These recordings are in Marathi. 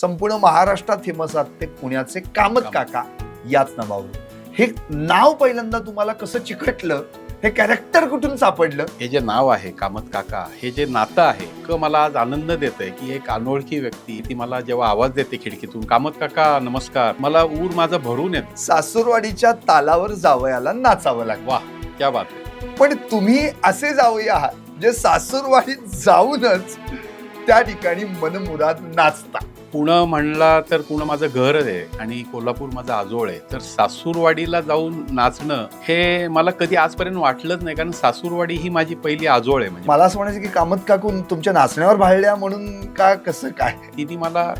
संपूर्ण महाराष्ट्रात फेमस आहात ते पुण्याचे कामत. काका याच नावावरून हे नाव पहिल्यांदा तुम्हाला कसं चिकटलं हे कॅरेक्टर कुठून सापडलं? हे जे नाव आहे कामत काका हे जे नातं आहे क मला आज आनंद देत आहे की एक अनोळखी व्यक्ती ती मला जेव्हा आवाज देते खिडकीतून कामत काका नमस्कार. मला ऊर माझं भरून येत. सासूरवाडीच्या तालावर जावयाला नाचावं लागलं वा क्या बात आहे. पण तुम्ही असे जावई आहात जे सासूरवाडीत जाऊनच त्या ठिकाणी मनमुराद नाचता. पुणं म्हणला तर पुणं माझं घर आहे आणि कोल्हापूर माझं आजोळ आहे. तर सासूरवाडीला जाऊन नाचणं हे मला कधी आजपर्यंत वाटलंच नाही कारण सासूरवाडी ही माझी पहिली आजोळ आहे म्हणजे. मला असं म्हणायचं की कामत काकून तुमच्या नाचण्यावर भाळल्या म्हणून का कसं काय? तिने मला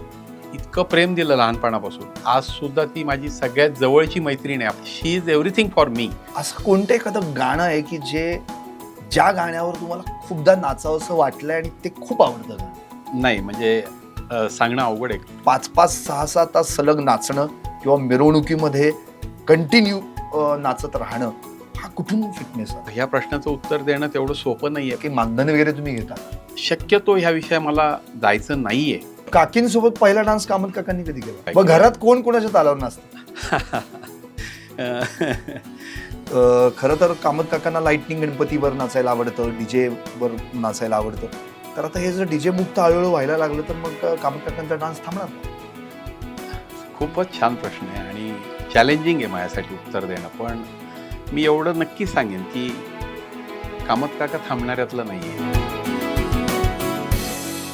इतकं प्रेम दिलं लहानपणापासून. आज सुद्धा ती माझी सगळ्यात जवळची मैत्रीण आहे. She is everything for me असं कोणतं एखादं गाणं आहे की जे ज्या गाण्यावर तुम्हाला खूपदा नाचावंसं वाटलंय आणि ते खूप आवडतं? नाही म्हणजे अं, सांगणं अवघड आहे. पाच पाच सहा सहा तास सलग नाचणं किंवा मिरवणुकीमध्ये कंटिन्यू नाचत राहणं हा कुठून फिटनेस आहे ह्या प्रश्नाचं उत्तर देणं तेवढं सोपं नाहीये. की मानधन वगैरे तुम्ही घेता? शक्यतो ह्या विषय मला जायचं नाहीये. काकींसोबत पहिला डान्स कामत काकांनी कधी केला? मग? घरात कोण कोणाच्या तालावर नाचतं? अं, अं, खरं तर कामत काकांना लाईटनिंग गणपतीवर नाचायला आवडतं डीजे वर नाचायला आवडतं. तर आता हे जर डीजे मुक्त हळूहळू व्हायला लागलं तर मग अं, डान्स थांबणार? खूपच छान प्रश्न आहे आणि चॅलेंजिंग आहे माझ्यासाठी उत्तर देणं पण मी एवढं नक्की सांगेन की कामत काका थांबणाऱ्यातलं आहे